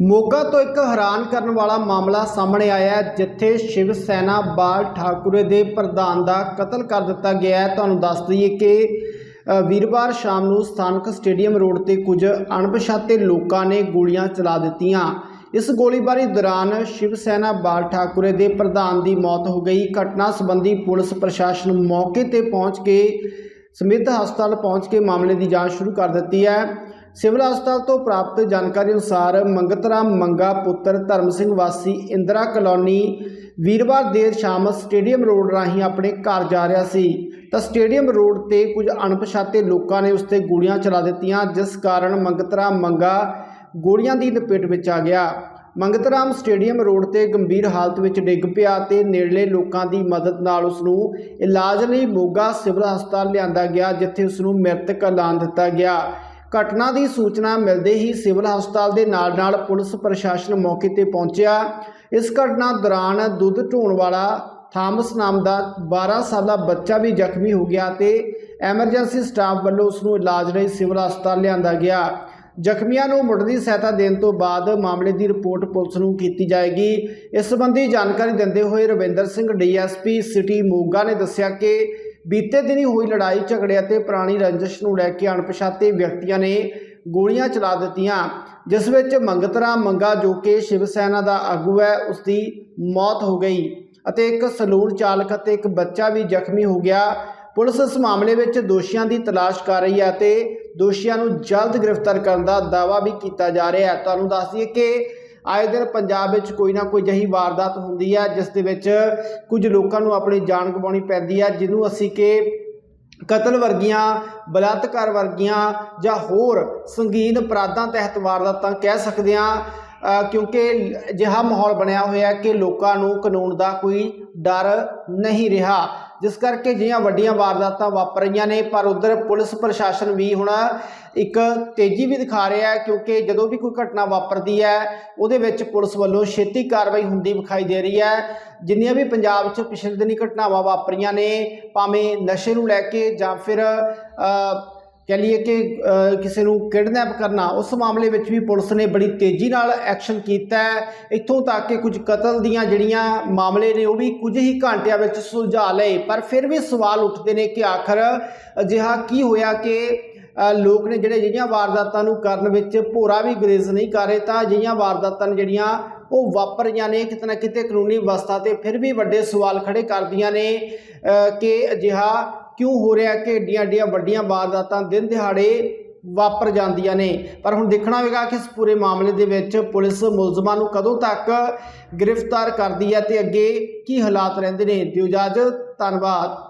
ਮੋਗਾ ਤੋਂ ਇੱਕ ਹੈਰਾਨ ਕਰਨ ਵਾਲਾ ਮਾਮਲਾ ਸਾਹਮਣੇ ਆਇਆ ਹੈ, ਜਿੱਥੇ ਸ਼ਿਵ ਸੈਨਾ ਬਾਲ ਠਾਕੁਰੇ ਦੇ ਪ੍ਰਧਾਨ ਦਾ ਕਤਲ ਕਰ ਦਿੱਤਾ ਗਿਆ ਹੈ। ਤੁਹਾਨੂੰ ਦੱਸ ਦਈਏ ਕਿ ਵੀਰਵਾਰ ਸ਼ਾਮ ਨੂੰ ਸਥਾਨਕ ਸਟੇਡੀਅਮ ਰੋਡ ਤੇ ਕੁਝ ਅਣਪਛਾਤੇ ਲੋਕਾਂ ਨੇ ਗੋਲੀਆਂ ਚਲਾ ਦਿੱਤੀਆਂ। ਇਸ ਗੋਲੀਬਾਰੀ ਦੌਰਾਨ ਸ਼ਿਵ ਸੈਨਾ ਬਾਲ ਠਾਕੁਰੇ ਦੇ ਪ੍ਰਧਾਨ ਦੀ ਮੌਤ ਹੋ ਗਈ। ਘਟਨਾ ਸੰਬੰਧੀ ਪੁਲਿਸ ਪ੍ਰਸ਼ਾਸਨ ਮੌਕੇ ਤੇ ਪਹੁੰਚ ਕੇ, ਸਮਿਤ ਹਸਪਤਾਲ ਪਹੁੰਚ ਕੇ ਮਾਮਲੇ ਦੀ ਜਾਂਚ ਸ਼ੁਰੂ ਕਰ ਦਿੱਤੀ ਹੈ। ਸਿਵਲ ਹਸਪਤਾਲ ਤੋਂ ਪ੍ਰਾਪਤ ਜਾਣਕਾਰੀ ਅਨੁਸਾਰ ਮੰਗਤ ਰਾਮ ਮੰਗਾ ਪੁੱਤਰ ਧਰਮ ਸਿੰਘ ਵਾਸੀ ਇੰਦਰਾ ਕਲੋਨੀ ਵੀਰਵਾਰ ਦੇਰ ਸ਼ਾਮ ਸਟੇਡੀਅਮ ਰੋਡ ਰਾਹੀਂ ਆਪਣੇ ਘਰ ਜਾ ਰਿਹਾ ਸੀ। ਤਾਂ ਸਟੇਡੀਅਮ ਰੋਡ ਤੇ ਕੁਝ ਅਣਪਛਾਤੇ ਲੋਕਾਂ ਨੇ ਉਸ ਤੇ ਗੋਲੀਆਂ ਚਲਾ ਦਿੱਤੀਆਂ, ਜਿਸ ਕਾਰਨ ਮੰਗਤ ਰਾਮ ਮੰਗਾ ਗੋਲੀਆਂ ਦੀ ਲਪੇਟ ਵਿੱਚ ਆ ਗਿਆ। ਮੰਗਤ ਰਾਮ ਸਟੇਡੀਅਮ ਰੋਡ ਤੇ ਗੰਭੀਰ ਹਾਲਤ ਵਿੱਚ ਡਿੱਗ ਪਿਆ ਤੇ ਨੇੜਲੇ ਲੋਕਾਂ ਦੀ ਮਦਦ ਨਾਲ ਉਸ ਨੂੰ ਇਲਾਜ ਲਈ ਮੋਗਾ ਸਿਵਲ ਹਸਪਤਾਲ ਲਿਆਂਦਾ ਗਿਆ, ਜਿੱਥੇ ਉਸ ਨੂੰ ਮ੍ਰਿਤਕ ਐਲਾਨ ਦਿੱਤਾ ਗਿਆ। ਘਟਨਾ ਦੀ ਸੂਚਨਾ ਮਿਲਦੇ ਹੀ ਸਿਵਲ ਹਸਪਤਾਲ ਦੇ ਨਾਲ-ਨਾਲ ਪੁਲਿਸ ਪ੍ਰਸ਼ਾਸਨ ਮੌਕੇ ਤੇ ਪਹੁੰਚਿਆ। ਇਸ ਘਟਨਾ ਦੌਰਾਨ ਦੁੱਧ ਢੋਣ ਵਾਲਾ ਥਾਮਸ ਨਾਮ ਦਾ 12 ਸਾਲਾ ਬੱਚਾ ਵੀ ਜ਼ਖਮੀ ਹੋ ਗਿਆ ਤੇ ਐਮਰਜੈਂਸੀ ਸਟਾਫ ਵੱਲੋਂ ਉਸ ਨੂੰ ਇਲਾਜ ਲਈ ਸਿਵਲ ਹਸਪਤਾਲ ਲਿਆਂਦਾ ਗਿਆ। ਜ਼ਖਮੀਆਂ ਨੂੰ ਮੁੱਢਲੀ ਸਹਾਇਤਾ ਦੇਣ ਤੋਂ ਬਾਅਦ ਮਾਮਲੇ ਦੀ ਰਿਪੋਰਟ ਪੁਲਿਸ ਨੂੰ ਕੀਤੀ ਜਾਏਗੀ। ਇਸ ਸੰਬੰਧੀ ਜਾਣਕਾਰੀ ਦਿੰਦੇ ਹੋਏ ਰਵਿੰਦਰ ਸਿੰਘ, ਡੀਐਸਪੀ ਸਿਟੀ ਮੋਗਾ ਨੇ ਦੱਸਿਆ ਕਿ ਬੀਤੇ ਦਿਨੀ ਹੋਈ ਲੜਾਈ, ਝਗੜੇ ਅਤੇ ਪੁਰਾਣੀ ਰੰਜਿਸ਼ ਨੂੰ ਲੈ ਕੇ ਅਣਪਛਾਤੇ ਵਿਅਕਤੀਆਂ ਨੇ ਗੋਲੀਆਂ ਚਲਾ ਦਿੱਤੀਆਂ, ਜਿਸ ਵਿੱਚ ਮੰਗਤਰਾ ਮੰਗਾ ਜੋ ਕਿ ਸ਼ਿਵ ਸੈਨਾ ਦਾ ਆਗੂ ਹੈ ਉਸ ਦੀ ਮੌਤ ਹੋ ਗਈ ਅਤੇ ਇੱਕ ਸਲੂਨ ਚਾਲਕ ਅਤੇ ਇੱਕ ਬੱਚਾ ਵੀ ਜ਼ਖਮੀ ਹੋ ਗਿਆ। ਪੁਲਿਸ ਇਸ ਮਾਮਲੇ ਵਿੱਚ ਦੋਸ਼ੀਆਂ ਦੀ ਤਲਾਸ਼ ਕਰ ਰਹੀ ਹੈ ਅਤੇ ਦੋਸ਼ੀਆਂ ਨੂੰ ਜਲਦ ਗ੍ਰਿਫਤਾਰ ਕਰਨ ਦਾ ਦਾਅਵਾ ਵੀ ਕੀਤਾ ਜਾ ਰਿਹਾ ਹੈ। ਤੁਹਾਨੂੰ ਦੱਸ ਦਈਏ ਕਿ ਆਏ ਦਿਨ ਪੰਜਾਬ ਵਿੱਚ ਕੋਈ ਨਾ ਕੋਈ ਜਹੀ ਵਾਰਦਾਤ ਹੁੰਦੀ ਹੈ ਜਿਸ ਦੇ ਵਿੱਚ ਕੁਝ ਲੋਕਾਂ ਨੂੰ ਆਪਣੀ ਜਾਨ ਗਵਾਉਣੀ ਪੈਂਦੀ ਹੈ ਜਿਹਨੂੰ ਅਸੀਂ ਕਿ ਕਤਲ ਵਰਗੀਆਂ, ਬਲਾਤਕਾਰ ਵਰਗੀਆਂ ਜਾਂ ਹੋਰ ਸੰਗੀਨ ਅਪਰਾਧਾਂ ਤਹਿਤ ਵਾਰਦਾਤਾਂ ਕਹਿ ਸਕਦੇ ਹਾਂ ਕਿਉਂਕਿ ਅਜਿਹਾ ਮਾਹੌਲ ਬਣਿਆ ਹੋਇਆ ਕਿ ਲੋਕਾਂ ਨੂੰ ਕਾਨੂੰਨ ਦਾ ਕੋਈ ਡਰ ਨਹੀਂ ਰਿਹਾ। ਜਿਸ ਕਰਕੇ ਜਿਹੀਆਂ ਵੱਡੀਆਂ ਵਾਰਦਾਤਾਂ ਵਾਪਰ ਰਹੀਆਂ ਨੇ, ਪਰ ਉਧਰ ਪੁਲਿਸ ਪ੍ਰਸ਼ਾਸਨ ਵੀ ਹੁਣ ਇੱਕ ਤੇਜ਼ੀ ਵੀ ਦਿਖਾ ਰਿਹਾ ਹੈ, ਕਿਉਂਕਿ ਜਦੋਂ ਵੀ ਕੋਈ ਘਟਨਾ ਵਾਪਰਦੀ ਹੈ, ਉਹਦੇ ਵਿੱਚ ਪੁਲਿਸ ਵੱਲੋਂ ਛੇਤੀ ਕਾਰਵਾਈ ਹੁੰਦੀ ਵਿਖਾਈ ਦੇ ਰਹੀ ਹੈ। ਜਿੰਨੀਆਂ ਵੀ ਪੰਜਾਬ 'ਚ ਪਿਛਲੇ ਦਿਨੀ ਘਟਨਾਵਾਂ ਵਾਪਰੀਆਂ ਨੇ, ਭਾਵੇਂ ਨਸ਼ੇ ਨੂੰ ਲੈ ਕੇ ਜਾਂ ਫਿਰ ਕਹਿ ਲਈਏ ਕਿ ਕਿਸੇ ਨੂੰ ਕਿਡਨੈਪ ਕਰਨਾ, ਉਸ ਮਾਮਲੇ ਵਿੱਚ ਵੀ ਪੁਲਿਸ ਨੇ ਬੜੀ ਤੇਜ਼ੀ ਨਾਲ ਐਕਸ਼ਨ ਕੀਤਾ ਇੱਥੋਂ ਤੱਕ ਕਿ ਕੁਝ ਕਤਲ ਦੀਆਂ ਜਿਹੜੀਆਂ ਮਾਮਲੇ ਨੇ, ਉਹ ਵੀ ਕੁਝ ਹੀ ਘੰਟਿਆਂ ਵਿੱਚ ਸੁਲਝਾ ਲਏ। ਪਰ ਫਿਰ ਵੀ ਸਵਾਲ ਉੱਠਦੇ ਨੇ ਕਿ ਆਖਰ ਅਜਿਹਾ ਕੀ ਹੋਇਆ ਕਿ ਲੋਕ ਨੇ ਜਿਹੜੇ ਜਿਹੜੀਆਂ ਵਾਰਦਾਤਾਂ ਨੂੰ ਕਰਨ ਵਿੱਚ ਭੋਰਾ ਵੀ ਗਰੇਜ਼ ਨਹੀਂ ਕਰ ਰਹੇ, ਤਾਂ ਅਜਿਹੀਆਂ ਵਾਰਦਾਤਾਂ ਨੇ ਜਿਹੜੀਆਂ ਉਹ ਵਾਪਰ ਰਹੀਆਂ ਨੇ, ਕਿਤੇ ਨਾ ਕਿਤੇ ਕਾਨੂੰਨੀ ਵਿਵਸਥਾ ਤੇ ਫਿਰ ਵੀ ਵੱਡੇ ਸਵਾਲ ਖੜੇ ਕਰਦੀਆਂ ਨੇ ਕਿ ਅਜਿਹਾ ਕਿਉਂ ਹੋ ਰਿਹਾ ਕਿ ਏਡੀਆਂ ਏਡੀਆਂ ਵੱਡੀਆਂ ਵਾਰਦਾਤਾਂ ਦਿਨ ਦਿਹਾੜੇ ਵਾਪਰ ਜਾਂਦੀਆਂ ਨੇ? ਪਰ ਹੁਣ ਦੇਖਣਾ ਹੋਵੇਗਾ ਕਿ ਇਸ ਪੂਰੇ ਮਾਮਲੇ ਦੇ ਵਿੱਚ ਪੁਲਿਸ ਮੁਲਜ਼ਮਾਂ ਨੂੰ ਕਦੋਂ ਤੱਕ ਗ੍ਰਿਫਤਾਰ ਕਰਦੀ ਹੈ ਤੇ ਅੱਗੇ ਕੀ ਹਾਲਾਤ ਰਹਿੰਦੇ ਨੇ। ਦਿਓ ਇਜਾਜ਼ਤ, ਧੰਨਵਾਦ।